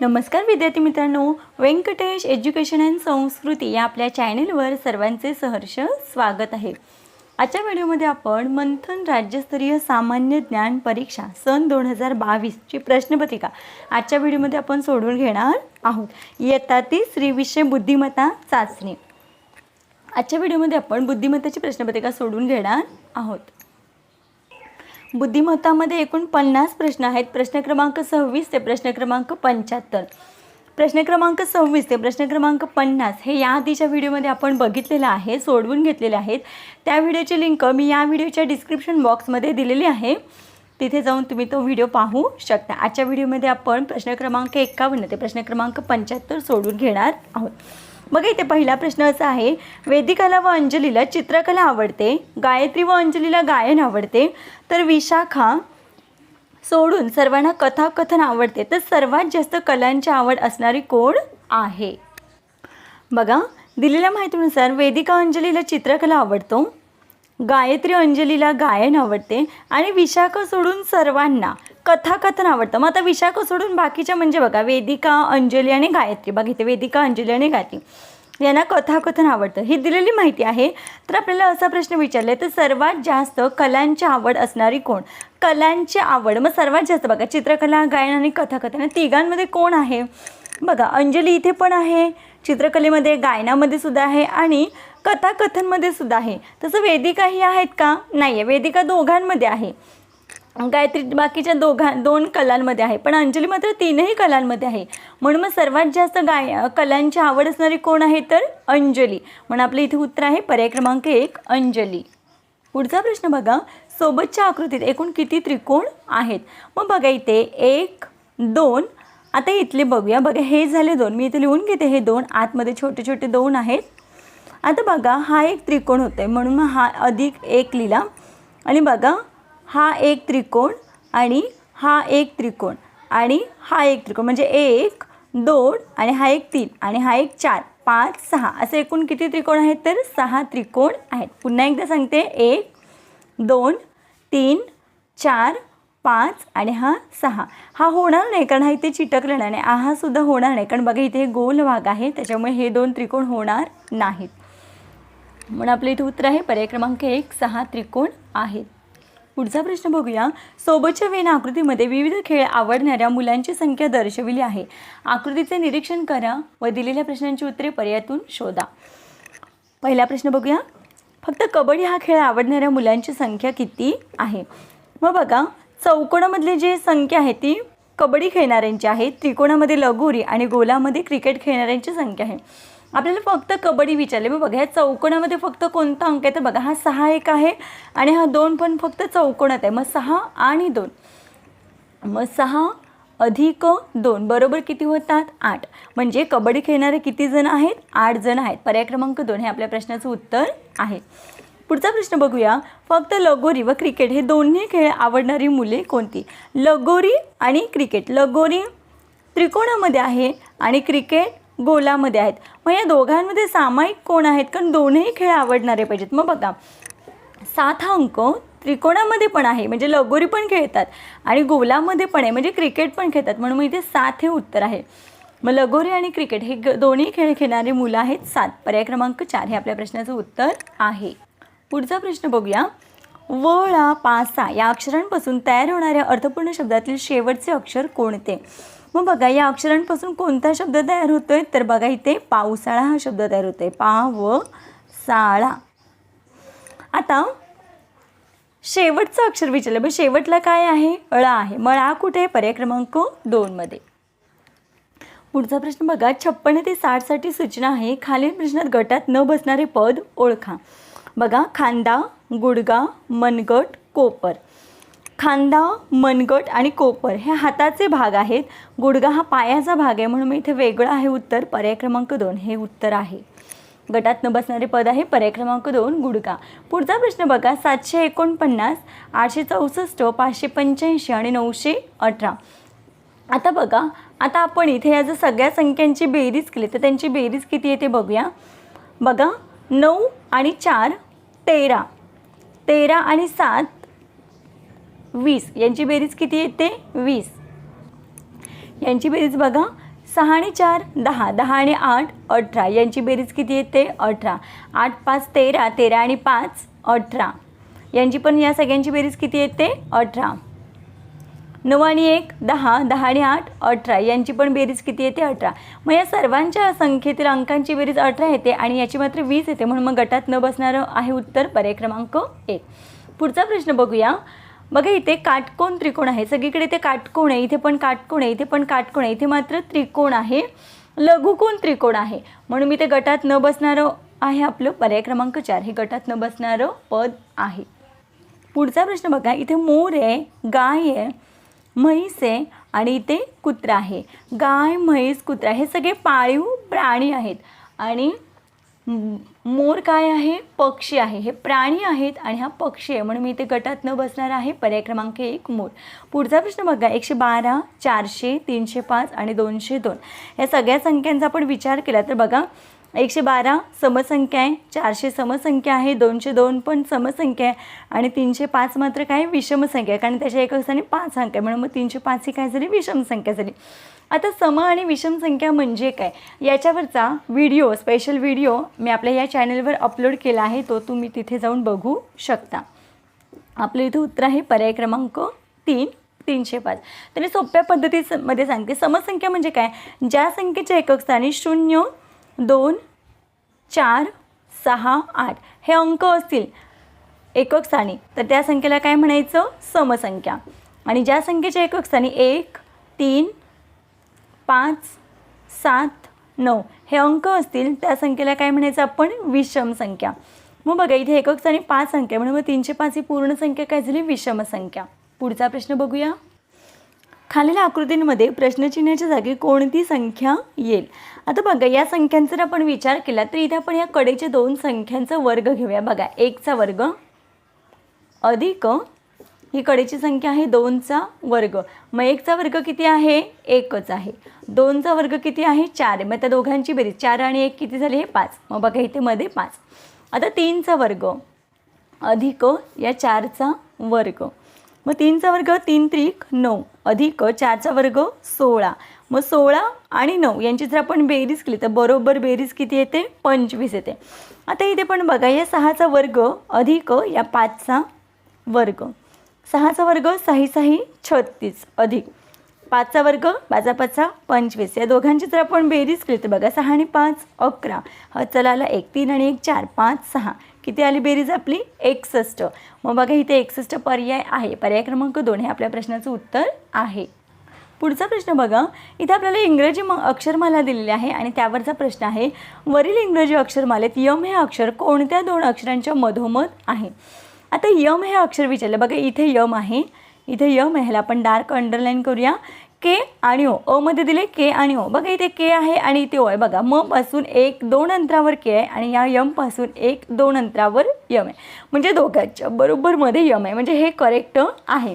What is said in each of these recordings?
नमस्कार विद्यार्थी मित्रांनो. व्यंकटेश एज्युकेशन अँड संस्कृती या आपल्या चॅनेलवर सर्वांचे सहर्ष स्वागत आहे. आजच्या व्हिडिओमध्ये आपण मंथन राज्यस्तरीय सामान्य ज्ञान परीक्षा सन दोन हजार बावीसची प्रश्नपत्रिका आजच्या व्हिडिओमध्ये आपण सोडवून घेणार आहोत. इयत्ता ती श्रीविषय बुद्धिमत्ता चाचणी. आजच्या व्हिडिओमध्ये आपण बुद्धिमत्ताची प्रश्नपत्रिका सोडवून घेणार आहोत. बुद्धिमत्तामध्ये एकूण पन्नास प्रश्न आहेत. प्रश्न क्रमांक सव्वीस ते प्रश्न क्रमांक पंच्याहत्तर. प्रश्न क्रमांक सव्वीस ते प्रश्न क्रमांक पन्नास हे या आधीच्या व्हिडिओमध्ये आपण बघितलेलं आहे सोडवून घेतलेले आहेत. त्या व्हिडिओची लिंक मी या व्हिडिओच्या डिस्क्रिप्शन बॉक्समध्ये दिलेली आहे. तिथे जाऊन तुम्ही तो व्हिडिओ पाहू शकता. आजच्या व्हिडिओमध्ये आपण प्रश्न क्रमांक एकावन्न ते प्रश्न क्रमांक पंच्याहत्तर सोडून घेणार आहोत. मग इथे पहिला प्रश्न असा आहे वेदिकाला व अंजलीला चित्रकला आवडते गायत्री व अंजलीला गायन आवडते तर विशाखा सोडून सर्वांना कथाकथन आवडते तर सर्वात जास्त कलांची आवड असणारी कोण आहे? बघा दिलेल्या माहितीनुसार वेदिका अंजलीला चित्रकला आवडतो गायत्री अंजलीला गायन आवडते आणि विशाखा सोडून सर्वांना कथाकथन आवडतं. मग आता विशाखा सोडून बाकीच्या म्हणजे बघा वेदिका अंजली आणि गायत्री. बघा इथे वेदिका अंजली आणि गायत्री. यांना कथाकथन आवडतं. ही दिलेली माहिती आहे. तर आपल्याला असा प्रश्न विचारला तर सर्वात जास्त कलांची आवड असणारी कोण? कलांची आवड. मग सर्वात जास्त बघा चित्रकला गायन आणि कथाकथन या तिघांमध्ये कोण आहे? बघा अंजली इथे पण आहे चित्रकलेमध्ये गायनामध्ये सुद्धा आहे आणि कथाकथनमध्ये सुद्धा आहे. तसं वेदिकाही आहेत का? नाही आहे वेदिका दोघांमध्ये आहे. गायत्री बाकीच्या दोघा दोन कलांमध्ये आहे. पण अंजली मात्र तीनही कलांमध्ये आहे. म्हणून मग सर्वात जास्त गाय कलांची आवड असणारी कोण आहे तर अंजली. म्हणून आपलं इथे उत्तर आहे पर्याय क्रमांक एक अंजली. पुढचा प्रश्न बघा. सोबतच्या आकृतीत एकूण किती त्रिकोण आहेत? मग बघा इथे एक दोन. आता इथले बघूया. बघा हे झाले दोन. मी इथे लिहून घेते. हे दोन. आतमध्ये छोटे छोटे दोन आहेत. आता बघा हा एक त्रिकोण होतं आहे म्हणून मग हा अधिक एक लिहिला. आणि बघा हा एक त्रिकोण आणि हा एक त्रिकोण आणि हा एक त्रिकोण. म्हणजे एक दोन आणि हा एक तीन आणि हा एक चार पाच सहा. असे एकूण किती त्रिकोण आहेत तर सहा त्रिकोण आहेत. पुन्हा एकदा सांगते. एक दोन तीन चार पाच आणि हा सहा. हा होणार नाही कारण हा इथे चिटकलेला नाही हा सुद्धा होणार नाही. कारण बघा इथे गोल भाग आहे. त्याच्यामुळे हे दोन त्रिकोण होणार नाहीत. म्हणून आपलं इथे उत्तर आहे. पर्याय क्रमांक एक सहा त्रिकोण आहेत. पुढचा प्रश्न बघूया. सोबतच्या वेन आकृतीमध्ये विविध खेळ आवडणाऱ्या मुलांची संख्या दर्शविली आहे. आकृतीचे निरीक्षण करा व दिलेल्या प्रश्नांची उत्तरे पर्यायातून शोधा. पहिला प्रश्न बघूया. फक्त कबड्डी हा खेळ आवडणाऱ्या मुलांची संख्या किती आहे? मग बघा चौकोणामधली जी संख्या आहे ती कबड्डी खेळणाऱ्यांची आहे त्रिकोणामध्ये लगोरी आणि गोलामध्ये क्रिकेट खेळणाऱ्यांची संख्या आहे. आपल्याला फक्त कबड्डी विचारले. मग बघा ह्या चौकोनामध्ये फक्त कोणता अंक आहे? तर बघा हा सहा एक आहे आणि हा दोन पण फक्त चौकोनात आहे. मग सहा आणि दोन. मग सहा अधिक दोन बरोबर किती होतात? आठ. म्हणजे कबड्डी खेळणारे किती जण आहेत? आठ जण आहेत. पर्याय क्रमांक दोन हे आपल्या प्रश्नाचं उत्तर आहे. पुढचा प्रश्न बघूया. फक्त लगोरी व क्रिकेट हे दोन्ही खेळ आवडणारी मुले कोणती? लगोरी आणि क्रिकेट. लगोरी त्रिकोणामध्ये आहे आणि क्रिकेट गोलामध्ये आहेत. मग या दोघांमध्ये सामायिक कोण आहेत? कारण दोन्ही खेळ आवडणारे पाहिजेत. मग बघा. सात हा अंक त्रिकोणामध्ये पण आहे. म्हणजे लगोरी पण खेळतात आणि गोलामध्ये पण आहे. म्हणजे क्रिकेट पण खेळतात. म्हणून मग इथे सात हे उत्तर आहे. मग लगोरी आणि क्रिकेट हे ग दोन्ही खेळ खेळणारे मुलं आहेत. सात. पर्याय क्रमांक चार हे आपल्या प्रश्नाचं उत्तर आहे. पुढचा प्रश्न बघूया. वळा पासा या अक्षरांपासून तयार होणाऱ्या अर्थपूर्ण शब्दातील शेवटचे अक्षर कोणते? मग बघा या अक्षरांपासून कोणता शब्द तयार होतो आहे तर बघा इथे पावसाळा हा शब्द तयार होतो आहे पाव साळा आता शेवटचं अक्षर विचारलं. मग शेवटला काय आहे? अळा आहे. मळा कुठे? आहे? पर्याय क्रमांक दोनमध्ये पुढचा प्रश्न बघा. छप्पन्न ते साठसाठी सूचना आहे. खालील प्रश्नात गटात न बसणारे पद ओळखा. बघा खांदा गुडगा मनगट कोपर. खांदा मनगट आणि कोपर हे हाताचे भाग आहेत. गुडगा हा पायाचा भाग आहे म्हणून मी इथे वेगळं आहे उत्तर. पर्याय क्रमांक दोन हे उत्तर आहे. गटात न बसणारे पद आहे पर्याय क्रमांक दोन गुडगा पुढचा प्रश्न बघा. सातशे एकोणपन्नास आठशे चौसष्ट पाचशे पंच्याऐंशी आणि नऊशे अठरा. आता बघा. आता आपण इथे या जर सगळ्या संख्यांची बेरीज केली तर त्यांची बेरीज किती येते बघूया. बघा. नऊ आणि चार तेरा. तेरा आणि सात वीस. यांची बेरीज किती येते? वीस. यांची बेरीज बघा. सहा आणि चार दहा. दहा आणि आठ अठरा. यांची बेरीज किती येते? अठरा. आठ पाच तेरा. तेरा आणि पाच अठरा. यांची पण या सगळ्यांची बेरीज किती येते? अठरा. नऊ आणि एक दहा. दहा आणि आठ अठरा. यांची पण बेरीज किती येते? अठरा. मग या सर्वांच्या संख्येतील अंकांची बेरीज अठरा येते आणि याची मात्र वीस येते. म्हणून मग गटात न बसणारं आहे उत्तर पर्याय क्रमांक एक. पुढचा प्रश्न बघूया. बघा इथे काटकोण त्रिकोण आहे. सगळीकडे इथे काटकोण आहे इथे पण काटकोण आहे इथे पण काटकोण आहे. इथे मात्र त्रिकोण आहे. लघुकोण त्रिकोण आहे. म्हणून मी ते गटात न बसणारं आहे आपलं. पर्याय क्रमांक चार. हे गटात न बसणारं पद आहे. पुढचा प्रश्न बघा. इथे मोर आहे गाय आहे म्हैस आहे आणि इथे कुत्रा आहे. गाय म्हैस कुत्रा हे सगळे पाळीव प्राणी आहेत. आणि मोर काय आहे? पक्षी आहे. हे प्राणी आहेत आणि हा पक्षी आहे. म्हणून मी इथे गटात न बसणार आहे. पर्याय क्रमांक एक मोर. पुढचा प्रश्न बघा. एकशे बारा चारशे तीनशे पाच आणि दोनशे दोन. या सगळ्या संख्यांचा आपण विचार केला तर बघा एकशे बारा समसंख्या आहे चारशे समसंख्या आहे दोनशे दोन पण समसंख्या आहे आणि तीनशे पाच मात्र काय विषमसंख्या आहे. कारण त्याच्या एका स्थानी पाच अंक आहे. म्हणून मग तीनशे पाच ही काय झाली? विषमसंख्या झाली. आता सम आणि विषमसंख्या म्हणजे काय? याच्यावरचा व्हिडिओ स्पेशल व्हिडिओ मी आपल्या या चॅनलवर अपलोड केला आहे. तो तुम्ही तिथे जाऊन बघू शकता. आपलं इथं उत्तर आहे पर्याय क्रमांक तीन तीनशे पाच. तर मी सोप्या पद्धतीमध्ये सांगते. समसंख्या म्हणजे काय? ज्या संख्येच्या एकक स्थानी शून्य दोन चार सहा आठ. हे अंक असतील. एकक स्थानी तर त्या संख्येला काय म्हणायचं? समसंख्या. आणि ज्या संख्येच्या एकक स्थानी एक तीन पाच सात नऊ हे अंक असतील त्या संख्येला काय म्हणायचं आपण? विषम संख्या. मग बघा इथे एकक स्थानी पाच संख्या म्हणून मग तीनशे पाच ही पूर्ण संख्या काय झाली? विषम संख्या. पुढचा प्रश्न बघूया. खालील आकृतींमध्ये प्रश्नचिन्हाच्या जागी कोणती संख्या येईल? आता बघा या संख्यांचा जर आपण विचार केला तर इथे आपण या कडेच्या दोन संख्यांचा वर्ग घेऊया. बघा एकचा वर्ग अधिक ही कडेची संख्या आहे दोनचा वर्ग. मग एकचा वर्ग किती आहे? एकच आहे. दोनचा वर्ग किती आहे? चार मग त्या दोघांची बेरीज. चार आणि एक किती झाली? हे पाच. मग बघा इथे मध्ये पाच. आता तीनचा वर्ग अधिक या चारचा वर्ग. मग तीनचा वर्ग तीन त्रिक नऊ. अधिक चारचा वर्ग सोळा. मग सोळा आणि नऊ यांची जर आपण बेरीज केली तर बरोबर बेरीज किती येते? पंचवीस येते. आता इथे पण बघा या सहाचा वर्ग अधिक या पाचचा वर्ग. सहाचा वर्ग सही सही छत्तीस अधिक. पाचचा वर्ग पाचा पाचा पंचवीस. या दोघांची जर आपण बेरीज केली तर बघा सहा आणि पाच अकरा. हा चला आला एक तीन आणि एक चार पाच सहा. किती आली बेरीज आपली? एकसष्ट. मग बघा इथे एकसष्ट पर्याय आहे. पर्याय क्रमांक दोन हे आपल्या प्रश्नाचं उत्तर आहे. पुढचा प्रश्न बघा. इथे आपल्याला इंग्रजी म अक्षरमाला दिलेली आहे आणि त्यावरचा प्रश्न आहे वरील इंग्रजी अक्षरमालेत यम हे अक्षर कोणत्या दोन अक्षरांच्या मधोमध आहे? आता यम हे अक्षर विचारलं. बघा इथे यम आहे. इथे यम आहे. ह्याला आपण डार्क अंडरलाईन करूया. के आणि ओ. अ मध्ये दिले के आणि ओ. बघा इथे के आहे आणि इथे ओ आहे. बघा म पासून एक दोन अंतरावर के आहे आणि या यमपासून एक दोन अंतरावर यम आहे. म्हणजे दोघांच्या बरोबर मध्ये यम आहे. म्हणजे हे करेक्ट आहे.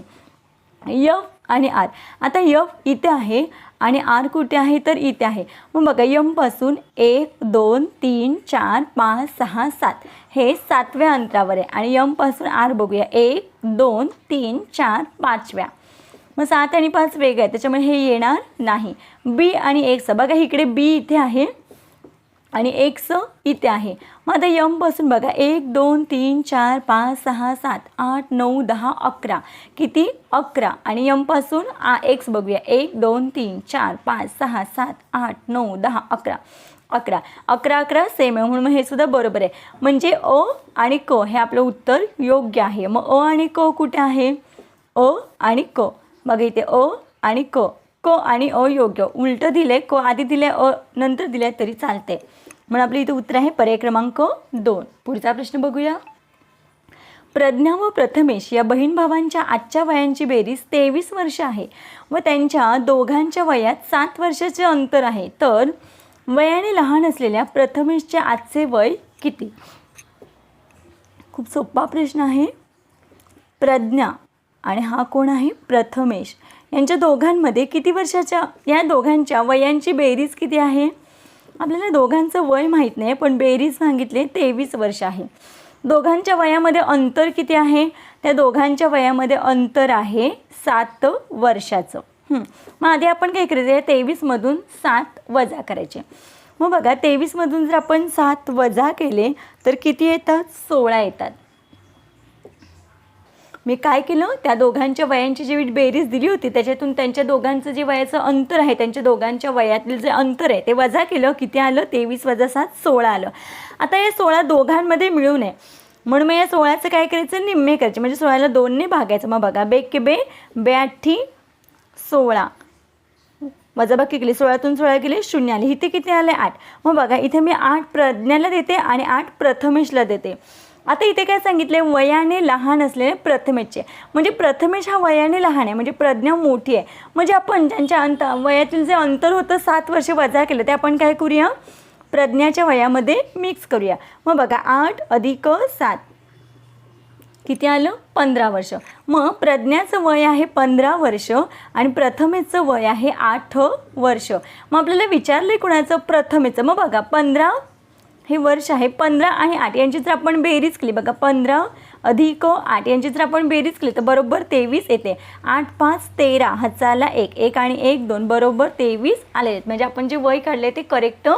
यफ आणि आर. आता यफ इथे आहे आणि आर कुठे आहे? तर इथे आहे. मग बघा यमपासून एक दोन तीन चार पाच सहा सात. हे सातव्या अंतरावर आहे. आणि यमपासून आर बघूया. एक दोन तीन चार पाचव्या. मग सात आणि पाच वेगळं आहे त्याच्यामुळे हे येणार नाही. बी आणि एक्स बघा इकडे बी इथे आहे आणि एक्स इथे आहे. मग आता यमपासून बघा एक दोन तीन चार पाच सहा सात आठ नऊ दहा अकरा. किती? अकरा. आणि यमपासून आ एक्स बघूया. एक दोन तीन चार पाच सहा सात आठ नऊ दहा अकरा. अकरा. अकरा अकरा सेम आहे. म्हणून मग हे सुद्धा बरोबर आहे. म्हणजे अ आणि क हे आपलं उत्तर योग्य आहे. मग अ आणि क कुठे आहे? अ आणि क. बघा इथे अ आणि क. क आणि अयोग्य उलटं दिले क आधी दिले अ नंतर दिले तरी चालते. म्हणून आपलं इथे उत्तर आहे पर्याय क्रमांक दोन. पुढचा प्रश्न बघूया. प्रज्ञा व प्रथमेश या बहीण भावांच्या आजच्या वयांची बेरीज तेवीस वर्ष आहे व त्यांच्या दोघांच्या वयात सात वर्षाचे अंतर आहे. तर वयाने लहान असलेल्या प्रथमेशचे आजचे वय किती? खूप सोपा प्रश्न आहे. प्रज्ञा आणि हा कोण आहे? प्रथमेश. यांच्या दोघांमध्ये किती वर्षाच्या या दोघांच्या वयांची बेरीज किती आहे? आपल्याला दोघांचं वय माहीत नाही पण बेरीज सांगितले तेवीस वर्ष आहे. दोघांच्या वयामध्ये अंतर किती आहे? त्या दोघांच्या वयामध्ये अंतर आहे सात वर्षाचं. मग आधी आपण काय करायचं? आहे तेवीसमधून सात वजा करायचे. मग बघा तेवीसमधून जर आपण सात वजा केले तर किती येतात? सोळा येतात. मी काय केलं? त्या दोघांच्या वयांची जी बेरीज दिली होती त्याच्यातून त्यांच्या दोघांचं जे वयाचं अंतर आहे त्यांच्या दोघांच्या वयातील जे अंतर आहे ते वजा केलं. किती आलं? तेवीस वजा सात सोळा आलं. आता हे सोळा दोघांमध्ये मिळू नये. म्हणून मग या सोळाचं काय करायचं? निम्मे करायचे. म्हणजे सोळाला दोनने भागायचं. मग बघा बे के बे बे आठी सोळा वजाबाकी केली. सोळातून सोळा केले शून्य आले. इथे किती आले? आठ. मग बघा इथे मी आठ प्रज्ञाला देते आणि आठ प्रथमेशला देते. आता इथे काय सांगितले वयाने लहान असलेले प्रथमेशचे म्हणजे प्रथमेश हा वयाने लहान आहे म्हणजे प्रज्ञा मोठी आहे. म्हणजे आपण ज्यांच्या अंत वयातील जे अंतर होतं सात वर्ष वजा केलं ते आपण काय करूया? प्रज्ञाच्या वयामध्ये मिक्स करूया. मग बघा आठ अधिक सात. किती आलं? पंधरा वर्ष. मग प्रज्ञाचं वय आहे पंधरा वर्ष आणि प्रथमेचं वय आहे आठ वर्ष. मग आपल्याला विचारलं कुणाचं? प्रथमेचं. मग बघा पंधरा हे वर्ष आहे. पंधरा आणि आठ यांची जर आपण बेरीज केली बघा पंधरा अधिक आठ यांची जर आपण बेरीज केली तर बरोबर तेवीस येते. आठ पाच तेरा हजारला एक. एक आणि एक दोन बरोबर तेवीस आले आहेत. म्हणजे आपण जे वय काढले ते करेक्ट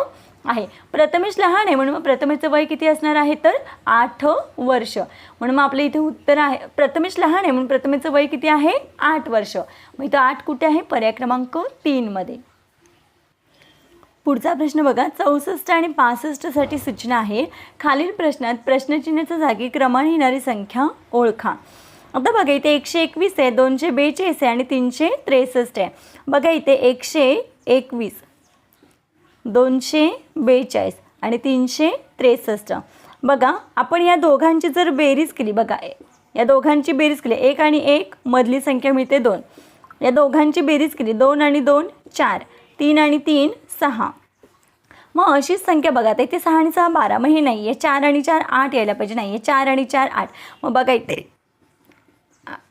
आहे. प्रथमेश लहान आहे म्हणून मग प्रथमेचं वय किती असणार आहे तर? आठ वर्ष. म्हणून मग आपलं इथे उत्तर आहे. प्रथमेश लहान आहे म्हणून प्रथमेचं वय किती आहे? आठ वर्ष. मग इथं आठ कुठे आहे? पर्याय क्रमांक तीनमध्ये पुढचा प्रश्न बघा. चौसष्ट आणि पासष्टसाठी सूचना आहे. खालील प्रश्नात प्रश्नचिन्हाच्या जागी क्रमाने येणारी संख्या ओळखा. आता बघा इथे एकशे एकवीस आहे दोनशे बेचाळीस आहे आणि तीनशे त्रेसष्ट आहे. बघा इथे एकशे एकवीस दोनशे बेचाळीस आणि तीनशे त्रेसष्ट. बघा आपण या दोघांची जर बेरीज केली बघा या दोघांची बेरीज केली एक आणि एक मधली संख्या मिळते दोन. या दोघांची बेरीज केली दोन आणि दोन चार. तीन आणि तीन सहा. मग अशीच संख्या बघा आता इथे सहा आणि सहा बारा मग हे नाही आहे चार आणि चार आठ यायला पाहिजे. नाही आहे चार आणि चार आठ. मग बघा इथे.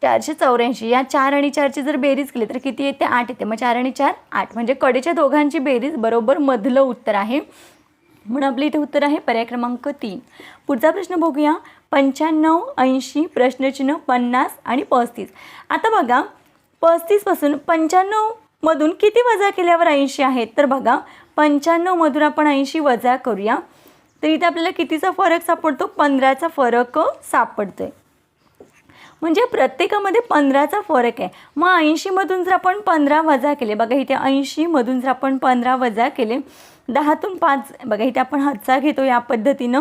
चारशे चौऱ्याऐंशी. या चार आणि चारची जर बेरीज केली तर किती येते? आठ येते. मग चार आणि चार आठ. म्हणजे कडेच्या दोघांची बेरीज बरोबर मधलं उत्तर आहे. म्हणून आपलं इथे उत्तर आहे पर्याय क्रमांक तीन. पुढचा प्रश्न बघूया. पंच्याण्णव ऐंशी प्रश्नचिन्ह पन्नास आणि पस्तीस. आता बघा पस्तीसपासून पंच्याण्णव मधून किती वजा केल्यावर ऐंशी आहेत तर बघा पंच्याण्णवमधून आपण ऐंशी वजा करूया. तर इथे आपल्याला कितीचा फरक सापडतो? पंधराचा फरक सापडतोय. म्हणजे प्रत्येकामध्ये पंधराचा फरक आहे. मग ऐंशीमधून जर आपण पंधरा वजा केले बघा इथे ऐंशीमधून जर आपण पंधरा वजा केले दहातून पाच बघा इथे आपण हातचा घेतो या पद्धतीनं.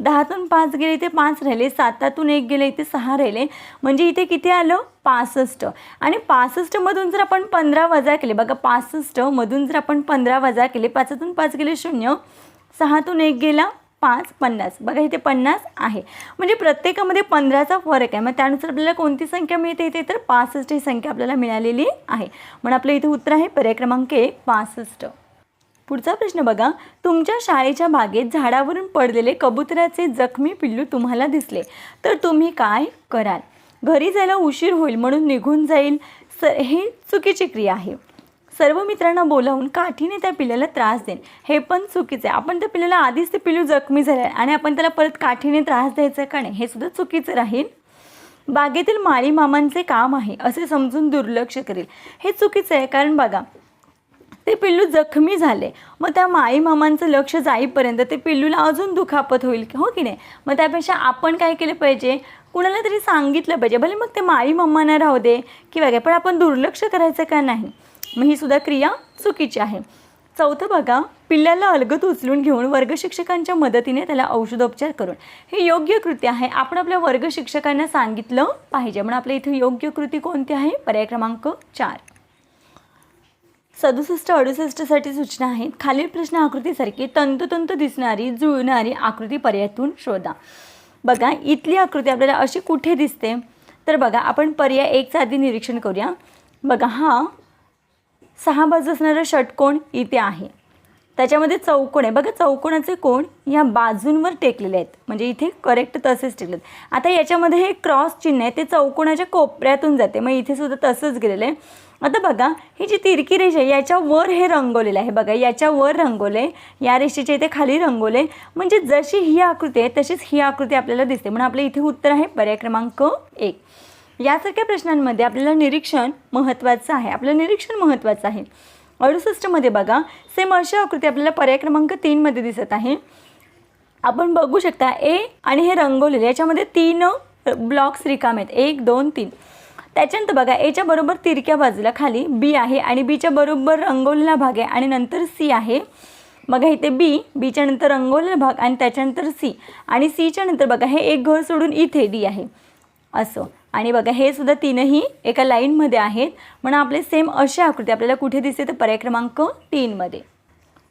दहातून पाच गेले इथे पाच राहिले. सातातून एक गेले इथे सहा राहिले. म्हणजे इथे किती आलं? पासष्ट. आणि पासष्टमधून जर आपण पंधरा वजा केले बघा पासष्टमधून जर आपण पंधरा वजा केले पाचातून पाच गेले शून्य सहातून एक गेला पाच पन्नास. बघा इथे पन्नास आहे. म्हणजे प्रत्येकामध्ये पंधराचा फरक आहे. मग त्यानुसार आपल्याला कोणती संख्या मिळते इथे? तर पासष्ट ही संख्या आपल्याला मिळालेली आहे. म्हणून आपलं इथे उत्तर आहे पर्याय क्रमांक एक पासष्ट. पुढचा प्रश्न बघा. तुमच्या शाळेच्या बागेत झाडावरून पडलेले कबुतराचे जखमी पिल्लू तुम्हाला दिसले. तर तुम्ही काय कराल? घरी जायला उशीर होईल म्हणून निघून जाईल. स हे चुकीची क्रिया आहे. सर्व मित्रांना बोलावून काठीने त्या पिल्ल्याला त्रास देईन हे पण चुकीचं आहे. आपण त्या पिल्ल्याला आधीच ते पिल्लू जखमी झालं आहे आणि आपण त्याला परत काठीने त्रास द्यायचा का नाही? हे सुद्धा चुकीचं राहील. बागेतील माळी मामांचे काम आहे असे समजून दुर्लक्ष करेल. हे चुकीचं आहे कारण बघा ते पिल्लू जखमी झाले. मग त्या माई मामांचं लक्ष जाईपर्यंत ते पिल्लूला अजून दुखापत होईल हो की नाही? मग त्यापेक्षा आपण काय केलं पाहिजे? कुणाला तरी सांगितलं पाहिजे भले मग ते माई मम्मांना राहू दे किंवा काय पण आपण दुर्लक्ष करायचं का नाही? मग ही सुद्धा क्रिया चुकीची आहे. चौथं बघा पिल्ल्याला अलगत उचलून घेऊन वर्ग शिक्षकांच्या मदतीने त्याला औषधोपचार करून. हे योग्य कृती आहे. आपण आपल्या वर्ग शिक्षकांना सांगितलं पाहिजे. म्हणून आपल्या इथे योग्य कृती कोणती आहे? पर्याय क्रमांक चार. सदुसष्ट अडुसष्टसाठी सूचना आहेत. खालील प्रश्न आकृतीसारखी तंतोतंत दिसणारी जुळणारी आकृती पर्यायातून शोधा. बघा इथली आकृती आपल्याला अशी कुठे दिसते? तर बघा आपण पर्याय एकचा आधी निरीक्षण करूया. बघा हा सहा बाजू असणारा षटकोण इथे आहे. त्याच्यामध्ये चौकोन आहे. बघा चौकोनाचे कोण या बाजूंवर टेकलेले आहेत. म्हणजे इथे करेक्ट तसेच टेकलेत आता याच्यामध्ये हे क्रॉस चिन्ह आहे ते चौकोनाच्या कोपऱ्यातून जाते. मग इथे सुद्धा तसंच गेलेलं आहे. आता बघा ही जी तिरकी रेषा आहे याच्यावर हे रंगवलेलं आहे. बघा याच्यावर रंगवले या रेषेच्या इथे खाली रंगवले म्हणजे जशी ही आकृती आहे तशीच ही आकृती आपल्याला दिसते. म्हणून आपल्या इथे उत्तर आहे पर्याय क्रमांक एक. यासारख्या प्रश्नांमध्ये आपल्याला निरीक्षण महत्त्वाचं आहे. आपलं निरीक्षण महत्त्वाचं आहे. अडुसष्टमध्ये बघा सेम अशी आकृती आपल्याला पर्याय क्रमांक तीनमध्ये दिसत आहे. आपण बघू शकता ए आणि हे रंगवलेले याच्यामध्ये तीन ब्लॉक्स रिकामे आहेत. एक दोन तीन. त्याच्यानंतर बघा एच्या बरोबर तिरक्या बाजूला खाली बी आहे आणि बीच्या बरोबर रंगवलेला भाग आहे आणि नंतर सी आहे. बघा इथे बी बीच्या नंतर रंगवलेला भाग आणि त्याच्यानंतर सी आणि सीच्या नंतर बघा हे एक घर सोडून इथे डी आहे. असं. आणि बघा हे सुद्धा तीनही एका लाईनमध्ये आहेत. म्हणून आपले सेम अशी आकृती आपल्याला कुठे दिसते तर पर्याय क्रमांक तीनमध्ये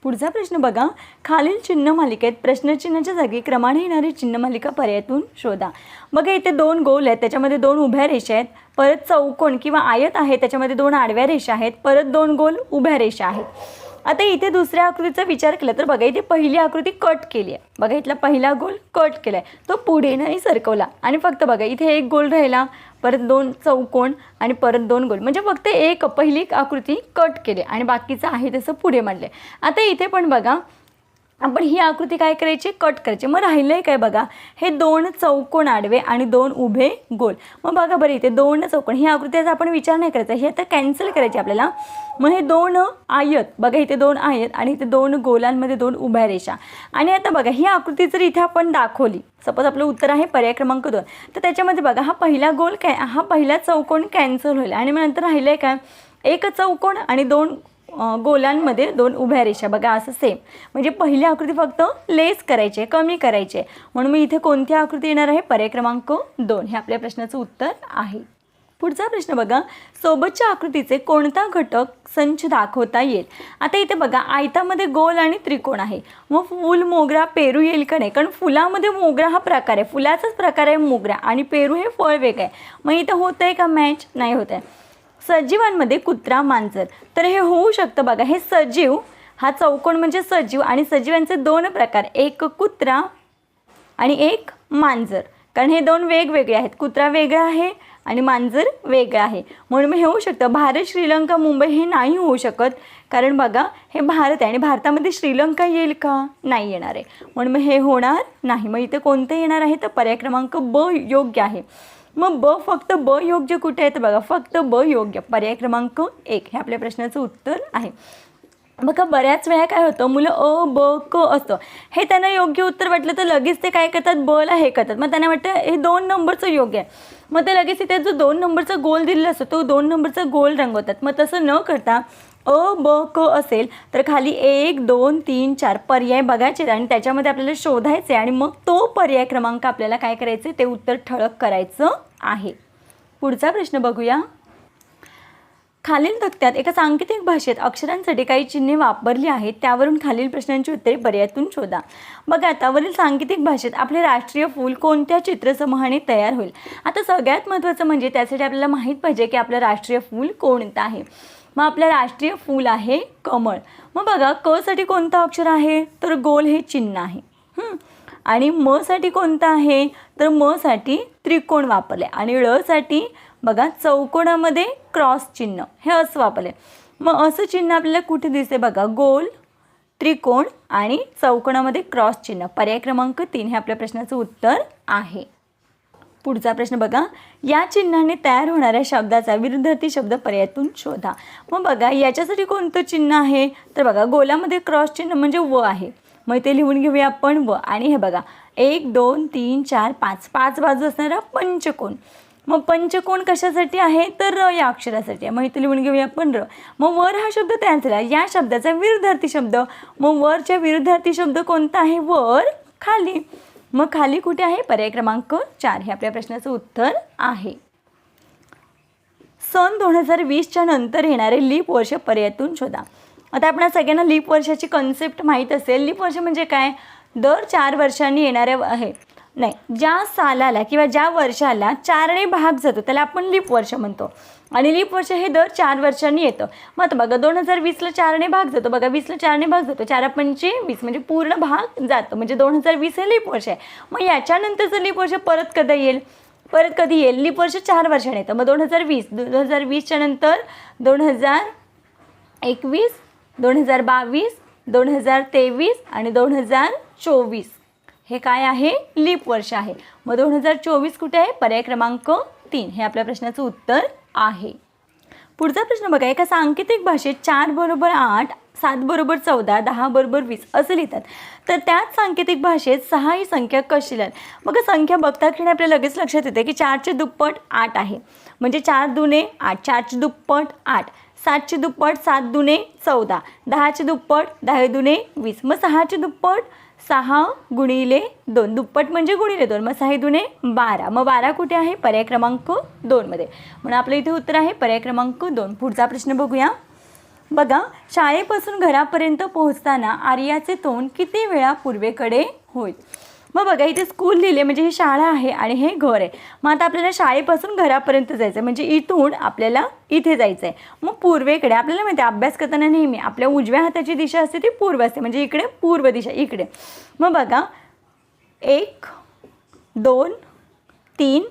पुढचा प्रश्न बघा. खालील चिन्ह मालिकेत प्रश्नचिन्हाच्या जागी क्रमाने येणारी चिन्ह मालिका पर्यायातून शोधा. बघा इथे दोन गोल आहेत. त्याच्यामध्ये दोन उभ्या रेषा आहेत. परत चौकोन किंवा आयत आहे. त्याच्यामध्ये दोन आडव्या रेषा आहेत. परत दोन गोल उभ्या रेषा आहेत. आता इथे दुसऱ्या आकृतीचा विचार केला तर बघा इथे पहिली आकृती कट केली आहे. बघा इथला पहिला गोल कट केला आहे तो पुढे नाही सरकवला. आणि फक्त बघा इथे एक गोल राहिला परत दोन चौकोन आणि परत दोन गोल. म्हणजे फक्त एक पहिली आकृती कट केली आणि बाकीचं आहे तसं पुढे मांडले आता इथे पण बघा आपण ही आकृती काय करायची? कट करायची. मग राहिलं आहे काय बघा? हे दोन चौकोन आडवे आणि दोन उभे गोल. मग बघा बरं इथे दोन चौकोन. ही आकृतीचा आपण विचार नाही करायचा. हे आता कॅन्सल करायची आपल्याला. मग हे दोन आयत. बघा इथे दोन आयत आणि इथे दोन गोलांमध्ये दोन उभ्या रेषा. आणि आता बघा ही आकृती जर इथे आपण दाखवली सपोज आपलं उत्तर आहे पर्याय क्रमांक दोन तर त्याच्यामध्ये बघा हा पहिला गोल कॅ हा पहिला चौकोन कॅन्सल होईल. आणि मग नंतर राहिलं आहे काय? एक चौकोन आणि दोन गोलांमध्ये दोन उभ्या रेषा. बघा असं सेम म्हणजे पहिली आकृती फक्त लेस करायची आहे कमी करायची आहे. म्हणून मी इथे कोणती आकृती येणार आहे? पर्याय क्रमांक दोन. हे आपल्या प्रश्नाचं उत्तर आहे. पुढचा प्रश्न बघा. सोबतच्या आकृतीचे कोणता घटक संच दाखवता येईल? आता इथे बघा आयतामध्ये गोल आणि त्रिकोण आहे. मग फूल मोगरा पेरू येईल का नाही? कारण फुलामध्ये मोगरा हा प्रकार आहे. फुलाचाच प्रकार आहे मोगरा आणि पेरू हे फळ वेगळं आहे. मग इथं होतं आहे का मॅच नाही होत आहे सजीवांमध्ये कुत्रा मांजर. तर हे होऊ शकतं बघा हे सजीव हा चौकोन म्हणजे सजीव आणि सजीवांचे दोन प्रकार एक कुत्रा आणि एक मांजर. कारण हे दोन वेगवेगळे आहेत. कुत्रा वेगळा आहे आणि मांजर वेगळं आहे. म्हणून मग हे होऊ शकतं. भारत श्रीलंका मुंबई हे नाही होऊ शकत. कारण बघा हे भारत आहे आणि भारतामध्ये श्रीलंका येईल का? नाही येणार आहे. म्हणून मग हे होणार नाही. मग इथे कोणतं येणार आहे? तर पर्याय क्रमांक ब योग्य आहे. मग ब फक्त ब योग्य कुठे आहे तर बघा फक्त ब योग्य. पर्याय क्रमांक एक हे आपल्या प्रश्नाचं उत्तर आहे. बघा बऱ्याच वेळा काय होतं मुलं अ ब क असतं. हे त्यांना योग्य उत्तर वाटलं तर लगेच ते काय करतात? बला हे करतात. मग त्यांना वाटतं हे दोन नंबरचं योग्य आहे. मग ते लगेच इथे जो दोन नंबरचा गोल दिलेला असतो तो दोन नंबरचा गोल रंगवतात. मग तसं न करता अ ब क असेल तर खाली एक दोन तीन चार पर्याय बघायचे आणि त्याच्यामध्ये आपल्याला शोधायचे आणि मग तो पर्याय क्रमांक आपल्याला काय करायचे ते उत्तर ठळक करायचं आहे. पुढचा प्रश्न बघूया. खालील तक्त्यात एका सांकेतिक भाषेत अक्षरांसाठी काही चिन्हे वापरली आहेत त्यावरून खालील प्रश्नांची उत्तरे पर्यायातून शोधा. बघा आता वरील सांकेतिक भाषेत आपले राष्ट्रीय फूल कोणत्या चित्रसमूहाने तयार होईल? आता सगळ्यात महत्त्वाचं म्हणजे त्यासाठी आपल्याला माहीत पाहिजे की आपलं राष्ट्रीय फूल कोणतं आहे. मग आपलं राष्ट्रीय फूल आहे कमळ. मग बघा क साठी कोणतं अक्षर आहे? तर गोल हे चिन्ह आहे. हं. आणि म साठी कोणतं आहे? तर म साठी त्रिकोण वापरले. आणि ळ साठी बघा चौकोणामध्ये क्रॉस चिन्ह. हे असं वापरले. मग असं चिन्ह आपल्याला कुठे दिसते बघा? गोल त्रिकोण आणि चौकोणामध्ये क्रॉस चिन्ह. पर्याय क्रमांक तीन हे आपल्या प्रश्नाचं उत्तर आहे. पुढचा प्रश्न बघा. या चिन्हाने तयार होणाऱ्या शब्दाचा विरुद्धार्थी शब्द पर्यायातून शोधा. मग बघा याच्यासाठी कोणतं चिन्ह आहे? तर बघा गोलामध्ये क्रॉस चिन्ह म्हणजे व आहे. मग ते लिहून घेऊया आपण व. आणि हे बघा एक दोन तीन चार पाच. पाच बाजू असणारा पंचकोन. मग पंचकोन कशासाठी आहे? तर र या अक्षरासाठी आहे. मग इथे लिहून घेऊया आपण र. मग वर हा शब्द तयार झाला. या शब्दाचा विरुद्धार्थी शब्द. मग वरच्या विरुद्धार्थी शब्द कोणता आहे? वर खाली. मग खाली कुठे आहे? पर्याय क्रमांक चार. हे आपल्या प्रश्नाचं उत्तर आहे. सन दोन हजार वीसच्या नंतर येणारे लीप वर्ष पर्यायातून शोधा. आता आपण सगळ्यांना लीप वर्षाची कन्सेप्ट माहीत असेल. लीप वर्ष म्हणजे काय? दर चार वर्षांनी येणाऱ्या आहे. नाही ज्या सालाला किंवा ज्या वर्षाला चारने भाग जातो त्याला आपण लीप वर्ष म्हणतो. आणि लीप वर्ष हे दर चार वर्षांनी येतं. मग आता बघा दोन हजार वीसला चारने भाग जातो. बघा वीसला चारने भाग जातो. चार पंचे वीस म्हणजे पूर्ण भाग जातो. म्हणजे दोन हजार वीस हे लीप वर्ष आहे. मग याच्यानंतरचं लीप वर्ष परत कधी येईल? परत कधी येईल? लीप वर्ष चार वर्षाने येतं. मग दोन हजार वीस दोन हजार वीसच्या नंतर दोन हजार एकवीस दोन हजार बावीस दोन हजार तेवीस आणि दोन हजार चोवीस. हे काय आहे? लीप वर्ष आहे. मग दोन हजार चोवीस कुठे आहे? पर्याय क्रमांक तीन. हे आपल्या प्रश्नाचं उत्तर आहे. पुढचा प्रश्न बघा. एका सांकेतिक भाषेत चार बरोबर आठ सात बरोबर चौदा दहा बरोबर वीस असं लिहितात. तर त्याच सांकेतिक भाषेत सहा ही संख्या कशी लिहाल? मग संख्या बघता क्षणी आपल्या लगेच लक्षात येते की चारचे दुप्पट आठ आहे. म्हणजे चार दुने आठ चारचे दुप्पट आठ. सातचे दुप्पट सात दुने चौदा. दहाचे दुप्पट दहा दुने वीस. मग सहाचे दुप्पट सहा गुणिले दोन. दुप्पट म्हणजे गुणिले दोन. मग सहा दुने बारा. मग बारा कुठे आहे? पर्याय क्रमांक दोनमध्ये म्हणून आपलं इथे उत्तर आहे पर्याय क्रमांक दोन. पुढचा प्रश्न बघूया. बघा शाळेपासून घरापर्यंत पोहोचताना आर्याचे तोंड किती वेळा पूर्वेकडे होईल? मग बघा इथे स्कूल लिहिले म्हणजे ही शाळा आहे आणि हे घर आहे. मग आता आपल्याला शाळेपासून घरापर्यंत जायचं आहे म्हणजे इथून आपल्याला इथे जायचं आहे मग पूर्वेकडे आपल्याला माहिती आहे अभ्यास करताना नेहमी आपल्या उजव्या हाताची दिशा असते ती पूर्व असते. म्हणजे इकडे पूर्व दिशा इकडे. मग बघा एक दोन तीन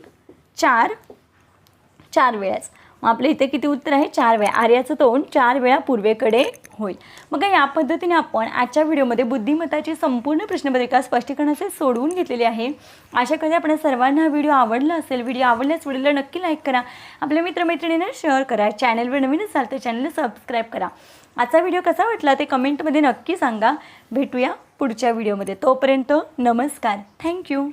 चार चार वेळाच मग आपल्या इथे किती उत्तर आहे? चार वेळा. आर्याचं तोंड चार वेळा पूर्वेकडे होईल. मग या पद्धतीने आपण आजच्या व्हिडिओमध्ये बुद्धिमत्ताची संपूर्ण प्रश्नपत्रिका स्पष्टीकरणाचे सोडवून घेतलेली आहे. अशा कधी आपण सर्वांना हा व्हिडिओ आवडला असेल. व्हिडिओ आवडल्यास व्हिडिओला नक्की लाईक करा. आपल्या मित्रमैत्रिणींना शेअर करा. चॅनलवर नवीन असाल तर चॅनलला सबस्क्राईब करा. आजचा व्हिडिओ कसा वाटला ते कमेंटमध्ये नक्की सांगा. भेटूया पुढच्या व्हिडिओमध्ये. तोपर्यंत नमस्कार. थँक्यू.